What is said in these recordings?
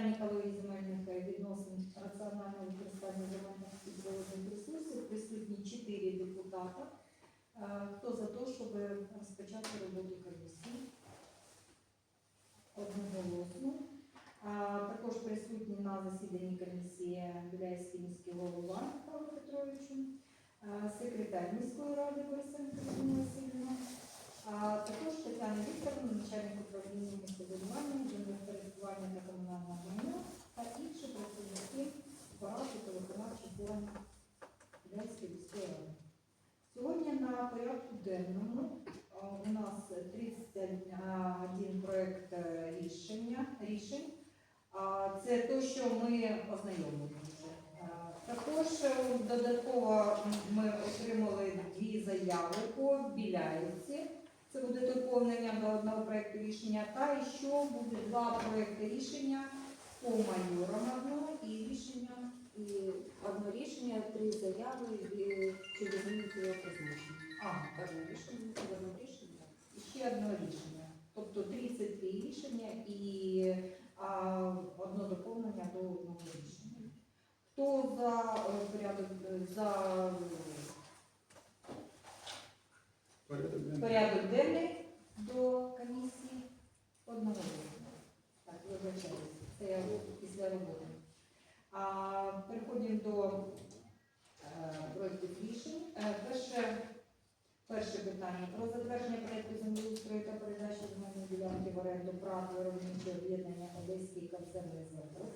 питань екології земельних е, відносин раціонального використання земельних і ресурсів присутні чотири депутата. Е, Хто за те, щоб розпочати роботу комісії? Одноголосно. Також присутні на засіданні комісії Біляйський міський голова Павло Петровичу, секретар міської ради Борисенко Васильівна, також Тетяна Вікторовна, начальник управління містобудування, землекористування та комунального майна та інші працівники апарату та виконавчих органів Біляйської міської ради. Сьогодні на порядку денному а, у нас 31 проект е, рішення, рішень. А, Це те, що ми ознайомлені Також е, додатково ми отримали дві заяви по Біляївці. Це буде доповнення до одного проекту рішення. Та ще буде два проекти рішення по майорам і рішення І одне рішення, три заяви і через його призначення. а, Одне рішення, одне рішення. І ще одне рішення. Тобто 33 рішення і а, одне доповнення до одного рішення. Хто за е, порядок е, за Порядок денний. до комісії одного рішення? Так, вибачаюся, це я після роботи. А переходимо до е, проєктів рішень. Перше питання про затвердження проекту землеустрою та передачу земельної ділянки в оренду прав виробничого об'єднання Одеський концерний завод.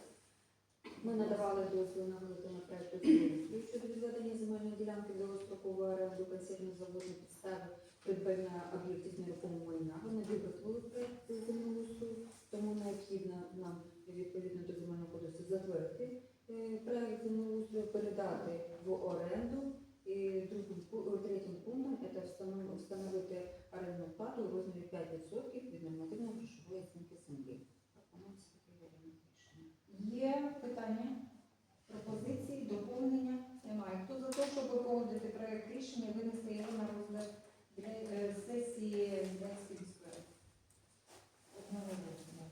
Ми надавали дозвіл на виготовлення проекту землеустрою щодо відведення земельної ділянки для дострокової оренду консервних завод на підставі придбання об'єктів нерухомого майна. Вони виготовили проект землеустрою, тому необхідно нам відповідно до земельного кодексу затвердити е, проект землеустрою, передати в оренду. І другим третім пунктом це встанов- встановити орендну плату у розмірі 5% від нормативної грошової оцінки землі. Пропонується такий варіант рішення. Є питання, пропозиції, доповнення? Немає. Хто за те, щоб погодити проект рішення, винести його на розгляд для е, сесії Зеленської міської ради? Одноголосно.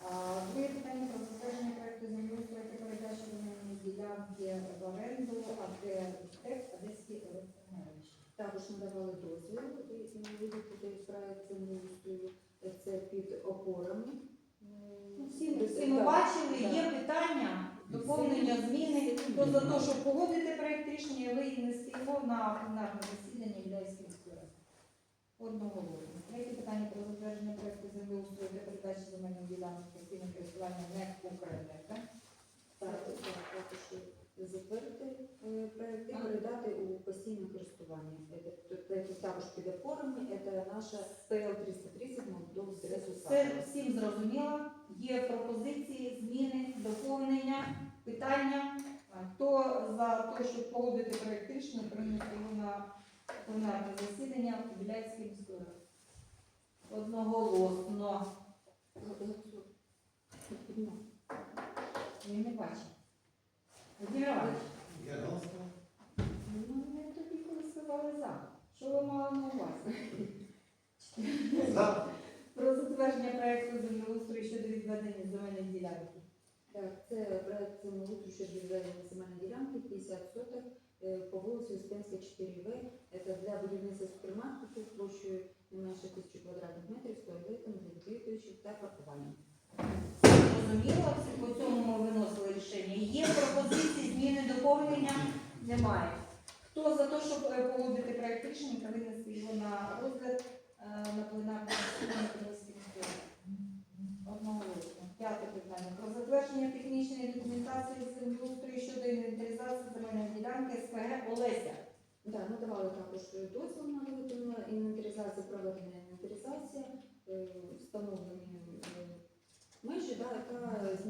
А, Друге питання про затвердження проекту землеустрою та передачу земельної ділянки в оренду АТ Одеський електромережі. Також надавали дозвіл виготовити проект землеустрою. Це під опорами. Ну, Ми- всі ми Так, бачили, є питання, доповнення, зміни. то за те, щоб погодити проєкт рішення, винести його на пленарне засідання Біляйської міської ради. Одноголосно. Третє питання про затвердження проєкту землеустрою для передачі земельної ділянки постійного користування НЕК «Укренерго». Так, так, також затвердити е, проект і передати у постійне користування. Це- Також під опорами. Це наша ПЛ-330 Молдов Стресу Це всім зрозуміло. Є пропозиції, зміни, доповнення, питання. Хто за те, щоб погодити проект рішення, прийняти його на пленарне засідання Біляйської міської ради? Одноголосно. Я не бачу. Я голосував. ну ми тобі голосували за. Що ви мали на увазі? За. Про затвердження проекту землеустрою щодо відведення земельної ділянки. Так, це проект землеустрою щодо відведення земельної ділянки 50 соток е, по вулиці Успенська 4В. Це для будівництва супермаркету площею не менше тисячі квадратних метрів з туалетом, відвідувачів та паркуванням. Зрозуміло, по цьому ми виносили рішення. Є пропозиції, зміни, доповнення? Немає. Хто за те, щоб е, погодити проект рішення та винести його на розгляд е, на засідання Київської міської. П'яте питання. Про затвердження технічної документації землеустрою щодо інвентаризації земельної ділянки СПГ Олеся. Так, надавали також дозвіл на виготовлення інвентаризації, проведення інвентаризації, е, встановлені е, межі, да,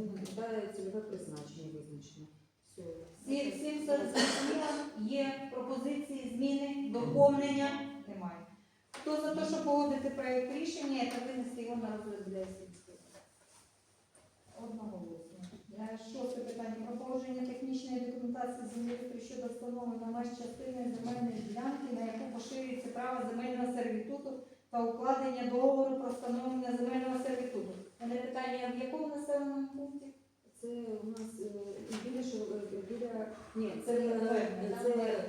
зміни да, цільове призначення визначено. Все. Всі, всім все зрозуміло? Є пропозиції, зміни, доповнення? Немає. Хто за те, щоб погодити проект рішення та винести його на розгляд для сільської? Одноголосно. Е, Шосте питання. Про положення технічної документації землеустрою щодо встановлення меж частини земельної ділянки, на яку поширюється право земельного сервітуту та укладення договору про встановлення земельного сервітуту. Мене питання в якому населеному пункті? Це у нас е, біля Шир- е, біля ні, це, Це е,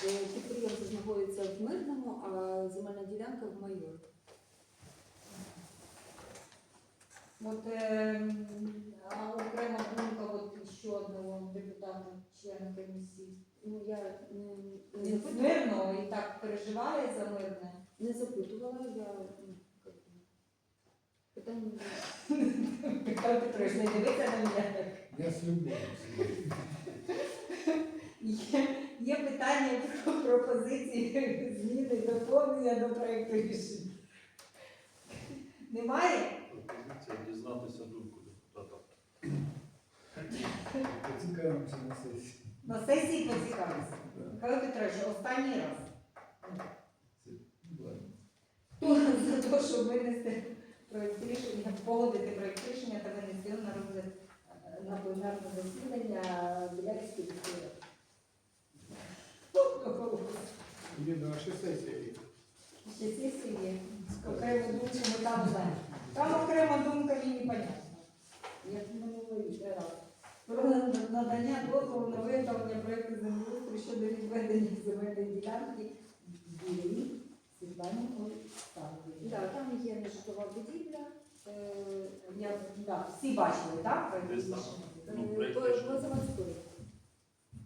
це е, підприємство знаходиться в Мирному, а земельна ділянка в Майор. От е, а окрема думка от ще одного депутата, члена комісії. Ну я не, не, Він запитувала, мирно і так переживає за мирне. не запитувала, я ну, Михайло Петрович, не дивиться на мене. Я з любов'ю. Є, є питання про пропозиції зміни доповнення до проекту рішення. Немає? Пропозиція дізнатися думку депутата. Поцікавимося на сесії. На сесії поцікавився. Да. Михайло Петрович, останній раз. Хто за те, щоб винести проект рішення, погодити проект рішення та винести на розгляд на пленарне засідання Білярської міської ради? Є на нашій сесії. Ще сесії є. Окрему думку ми там знаємо. Там окрема думка мені понятна. Як минулий раз. Про надання дозволу на виготовлення проєкту землеустрою щодо відведення земельної ділянки Світлані Олександрівні. Да, там є нежитлова будівля. е, Я, да, всі бачили, так? проект Десь там. рішення? Ну, е, проект по- рішення. по заводської.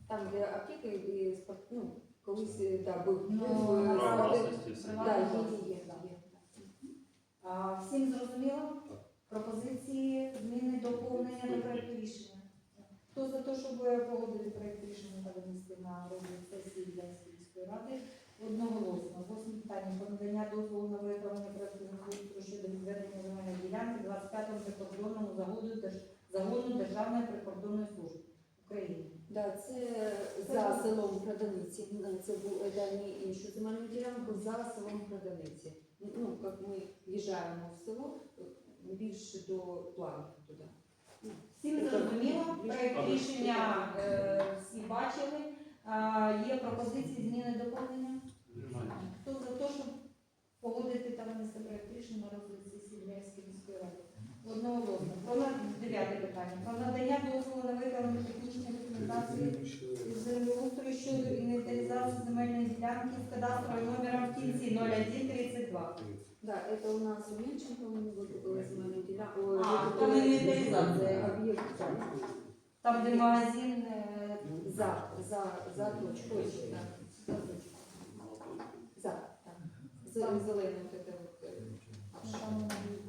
Там, де аптеки і спорт, ну, колись е, да, був. Ну, був, е, Право власності все. Да, є, є, є. А, всім зрозуміло? Пропозиції, зміни, доповнення до проекту рішення. Хто за те, щоб погодити проект рішення та винести на розгляд сесії? Одноголосно. Восьме питання про надання дозволу на виготовлення землеустрою щодо відведення земельної ділянки 25-му прикордонному загону, загону Державної прикордонної служби України. Да, це за селом Проданиці. Ну, Це був е, да, не іншу земельну ділянку за селом Проданиці. Ну, як ми в'їжджаємо в село, е, більше до плану туди. Ну, Всім зрозуміло, проект рішення е, всі бачили. Є пропозиції зміни доповнення? Немає. Хто за те, щоб погодити та винести проект рішення на розгляд сесії Львівської міської ради? Одноголосно. Про на- дев'яте питання. Про надання дозволу на виготовлення технічної документації із землеустрою щодо інвентаризації земельної ділянки з кадастровим номером в кінці 0132. Да, это у нас у Менченко у него была земельная делянка. А, там інвентаризація. Объект, да. Там, де магазин е, За, за, за точку. Да, за точку.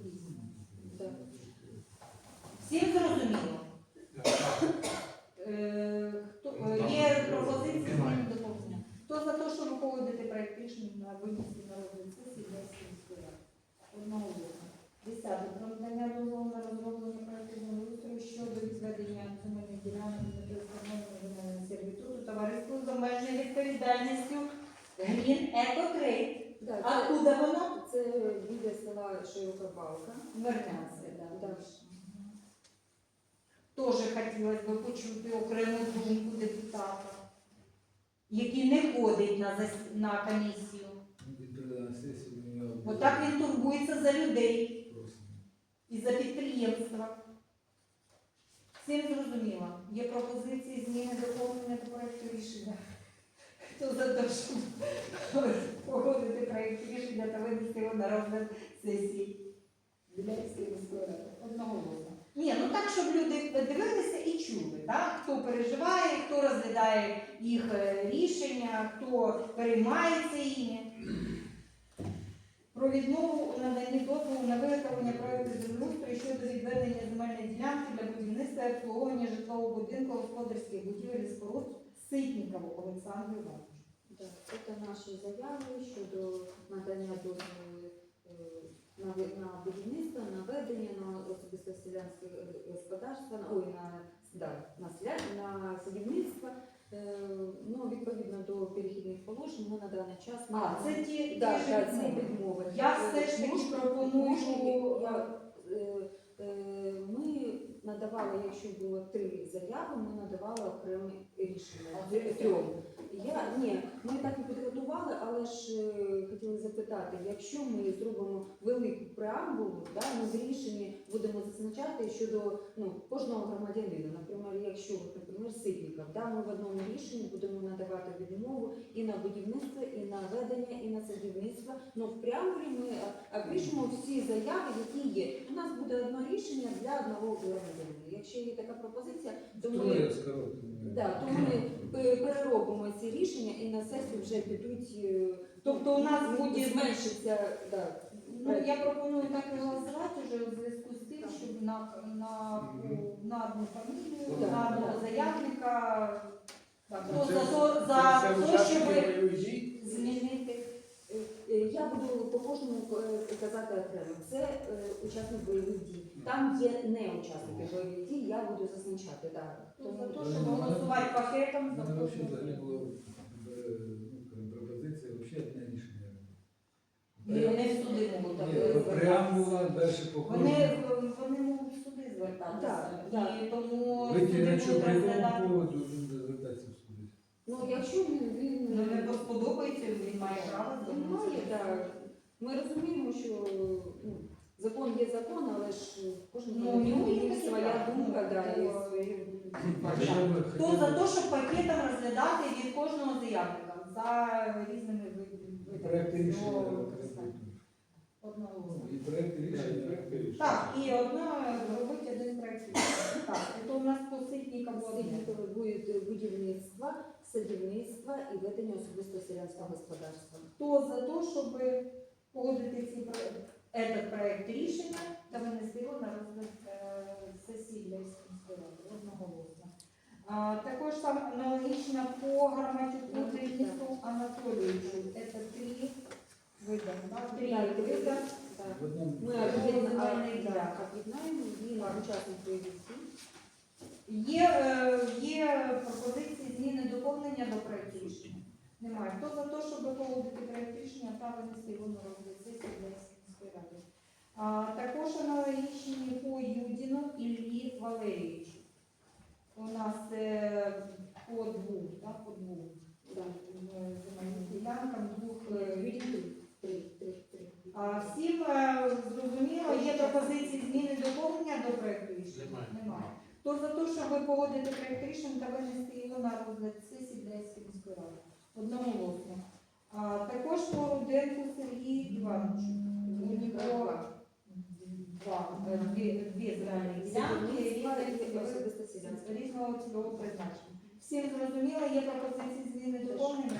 різне. Да. Всім зрозуміло? Е, хто- е, Є пропозиції доповнення. Хто за те, щоб погодити проект рішення на винесення на розгляд сесії міської ради? Одного голосу. Десяте. Про надання дозволу на розроблення проекту землеустрою щодо відведення земельних ділянок для встановлення сервітуту товариству з обмеженою відповідальністю Грін Екотрейд. Да, це, Откуда воно? це біля села Широка Балка. Вернеться, да. Да. Теж хотілося б почути окрему думку депутата, який не ходить на, зас- на комісію. Він прийде на сесію, у нього Бо так він турбується за людей і за підприємства. Всім зрозуміло. Є пропозиції зміни доповнення до проекту рішення. Хто за те, щоб погодити проект рішення та винести його на розгляд сесії Біляйської міської ради? Ні, ну так, щоб люди дивилися і чули, так? хто переживає, хто розглядає їх е, рішення, хто переймається іми. Про відмову наданні дозволу на виготовлення проекту землеустрою щодо відведення земельної ділянки для будівництва і обслуговування житлового будинку господарських будівель і споруд Ситнікову Олександру Івановичу. Це наші заяви щодо надання дозволу е, на, на будівництво, на ведення, на особисте селянське е, господарство, на, ой, на, да, на, селя, на садівництво. Е, ну, відповідно до перехідних положень, ми на даний час А, це ті, да, ті ж ці відмови. відмови. Я все ж таки пропоную- я, е, е, Ми надавали, якщо було три заяви, ми надавали окремі рішення трьом. Я ні, ми так і підготували, але ж е, хотіли запитати, якщо ми зробимо велику преамбулу, да, ми в рішенні будемо зазначати щодо ну, кожного громадянина. Наприклад, якщо от, Ситников, да, ми в одному рішенні будемо надавати відмову і на будівництво, і на ведення, і на садівництво. Ну в преамбулі ми е, опишемо всі заяви, які є. У нас буде одне рішення для одного громадянина. Якщо є така пропозиція, то ми. Да, то ми переробимо ці рішення і на сесію вже підуть. е, Тобто у нас буде- зменшиться. Да. Ну, я пропоную так і голосувати вже у зв'язку щоб на, на, на одну фамілію, Так. на одного заявника, так, хто за, то- за те, щоб змінити. Е, е, Я буду по кожному е, казати окремо. Це е, учасник бойових дій. Там є не учасники бойових дій, я буду зазначати. Да. Хто за те, щоб голосувати пакетом, за мене те, взагалі щоб... було ну, пропозиція взагалі одне рішення. Ні, Вони в суди можуть Ні, звертатися. преамбула, далі по Вони, звертатися. Так. І тому Ви суди на що будуть при розглядати. якому поводу він звертатися в суді? Ну, якщо він, він Ну, не сподобається, він має право Він має, так. Ми розуміємо, що ну, закон є закон, але ж кожен Ну, ну, є своя думка, да, і Ну, Хоча б- Хто за те, щоб пакетом розглядати від кожного заявника за різними видами? Проекти рішення цього треба питання? Одного. І рішення. Так, і одна робить один рішення. Так, це у нас по Ситнікам одне. Сиднікове будуть будівництва, садівництва і ведення особистого селянського господарства. Хто за те, щоб погодити ці про- этот проект рішення та винести його на розгляд е, сесії для одноголосно. Також там аналогічно по Громадюку Денису Анатолійовичу. Це три вида, да? три Так, три вида. Так. В одному Ми Земельної да, об'єднаємо і на учасник бойових. Є, е, є пропозиції зміни доповнення до проекту рішення? Немає. Хто за те, щоб погодити проект рішення та винести його на розгляд сесії для міської ради? А, також аналогічні по Юдіну Іллі Валерійовичу. У нас е, по двом, так, по двом Да. е, земельним ділянкам, двох е, Відділ. Три, три, три. а всім е, зрозуміло, є пропозиції зміни доповнення до проекту рішення? Немає. Немає. Хто за те, щоб погодити проект рішення та винести його на розгляд сесії для міської ради? Одноголосно. А, також по Руденку Сергію Івановичу. У нього два, е, дві, дві земельні ділянки різного цільового призначення. Всім зрозуміло, є пропозиції зміни доповнення?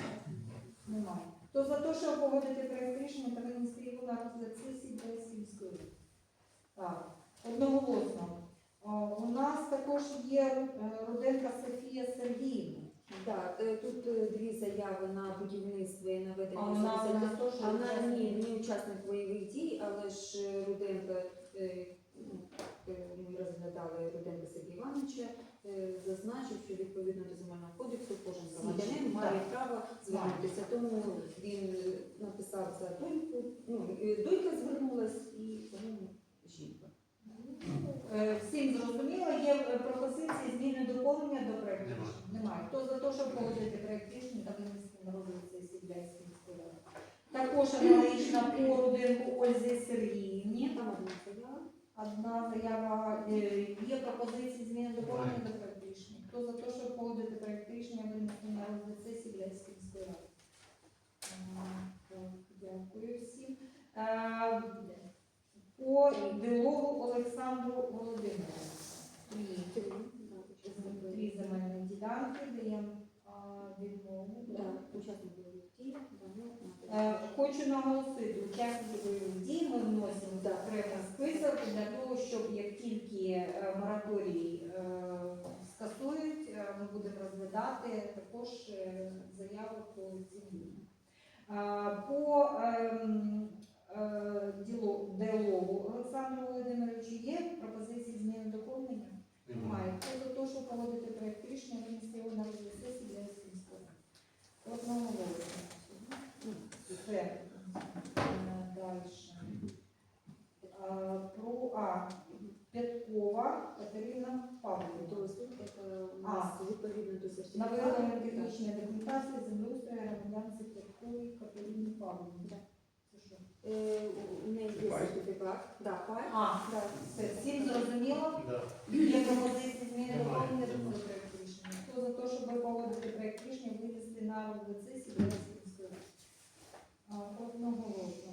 Немає. Хто за те, щоб погодити проект рішення та винести його на розгляд сесії сільської? Так, одноголосно. А, У нас також є е, Руденка Софія Сергіївна. Так, е, тут е, дві заяви на будівництво і на ведення А вона особистого у теж Вона учасник? ні, не учасник бойових дій, але ж е, е, ну, е, ми розглядали Руденка Сергія Івановича, е, зазначив, що відповідно до земельного кодексу кожен громадянин має право звернутися. Тому він е, написав за доньку, ну, е, донька звернулась і тому жінка. Е, Всім зрозуміло, є е, пропозиції зміни доповнення до проекту Немає. рішення? Немає. Хто за те, щоб погодити проект рішення та винести на розгляд міської ради? Також аналогічно по Руденку Ользі Сергіївні. Одна заява. Е, є пропозиції зміни доповнення до проекту рішення. Хто за те, щоб погодити проект рішення винести на розгляд сесії для міської ради? Дякую всім. Е, По Білову Олександру Володимировичу. Три. Дві земельні ділянки даємо відмову. Ну, Е, Хочу наголосити, учасники бойових дій ми вносимо Да. окремий список для того, щоб як тільки е, мораторій е, скасують, е, ми будемо розглядати також заяви по. Е, По ем, діалогу Олександру Володимировичу є пропозиції зміни доповнення? Немає. Хто за те, щоб погодити проєкт рішення, винести його на розгляд сесії для міського. Одного голосу. Все. Е, Дальше. А, Про А. Петкова Катерина Павлівна. То суть, яка у нас відповідно до. На виготовлення технічної документації землеустрою громадянці Петковій Катерині Павлівні. Да. Е, у- неї є сертифікат. Да, пай. А, Да. все, всім зрозуміло? Да. Є пропозиції зміни доповнення до цього проекту рішення. Хто за те, щоб погодити проект рішення, винести на розгляд сесії? А, Одноголосно.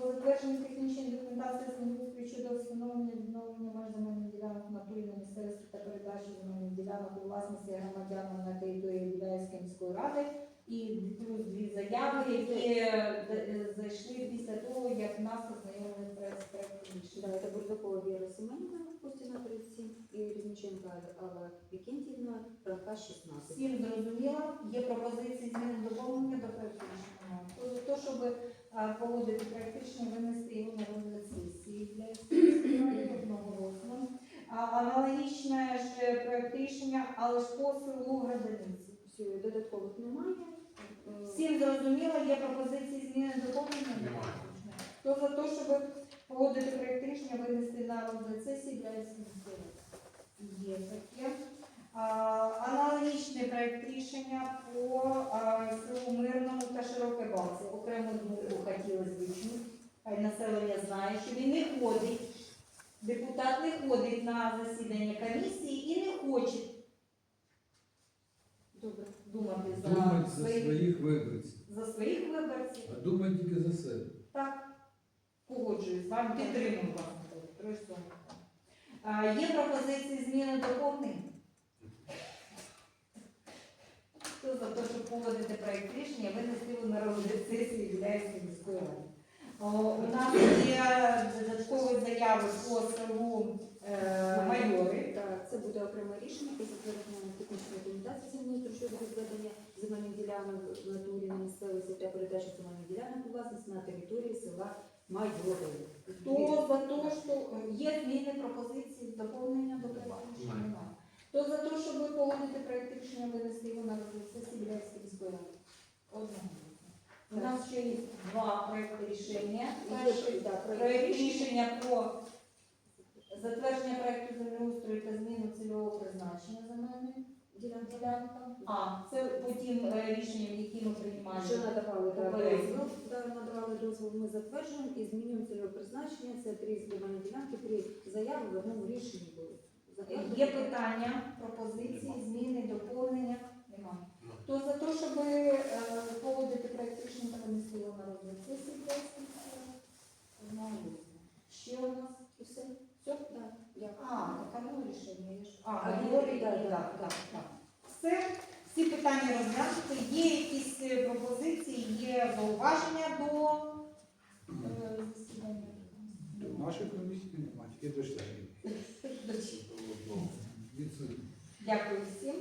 Про затвердження технічної документації землеустрою щодо встановлення відновлення меж земельних ділянок натурі на місцевості та передачі земельних ділянок у власності громадянам на території Біляївської міської ради і плюс дві заяви, які е, е, зайшли після того, як нас ознайомили рішення. Це Бурдакова Віра Семенівна, Костіна 37, і Різниченка Алла Вікентівна, Франка 16. Всім зрозуміло, є пропозиції зміни доповнення до проекту рішення. Хто щоб а, погодити проект винести його на розгляд сесії для одноголосно. Аналогічне ж проект рішення, але ж по селу Градиниці. Додаткових немає. Е, Всім зрозуміло, є пропозиції зміни доповнення? Немає. Хто за те, щоб погодити проект рішення, винести на розгляд сесії для міської Є таке. Аналогічний проект рішення по селу Мирному та Широке Балці. Окрему думку хотілося б чути. Хай населення знає, що він не ходить. Депутат не ходить на засідання комісії і не хоче Добре. думати за Думать за своїх, своїх виборців, за своїх виборців. а думать тільки за себе. Так, погоджуюсь з вами, підтримую вас. Є пропозиції зміни доповнень? Хто за те, щоб погодити проєкт рішення, винести його на розгляд сесії Біляївської міської ради. У нас є додаткові заяви по селу е, Майори. Так, це буде окреме рішення про затвердження технічної документації землеустрою щодо відведення земельних ділянок в натурі на місцевості та передачі земельних ділянок у власність на території села Майори. Хто за те, що е, є зміни пропозиції доповнення до проєкту рішення? Немає. Немає. Хто за те, щоб погодити проєкт рішення, винести його на Біляївської міської ради? Одного. У нас ще є два проекти рішення. Перший да, проект проект рішення про затвердження проекту землеустрою та зміну цільового призначення земельної Ділянки. А, це по тим е, рішенням, які ми приймали. Вже надавали да, Попередньо. дозвіл, да, надавали дозвіл, ми затверджуємо і змінюємо цільове призначення. Це три земельні ділянки, три заяви в одному рішенні були. Є питання, пропозиції, зміни, доповнення? Немає. Немає. Хто за те, щоб е, погодити проект рішення та винести його на розгляд сесії ради? Ще у нас І все. все? Так. А, так одно рішення є. ж. А, А, так, так, так, так. Все, всі питання розглянуті. Є якісь е, пропозиції, є зауваження до е, засідання? До нашої комісії немає, тільки до членів. До- Відсутні. Дякую всім.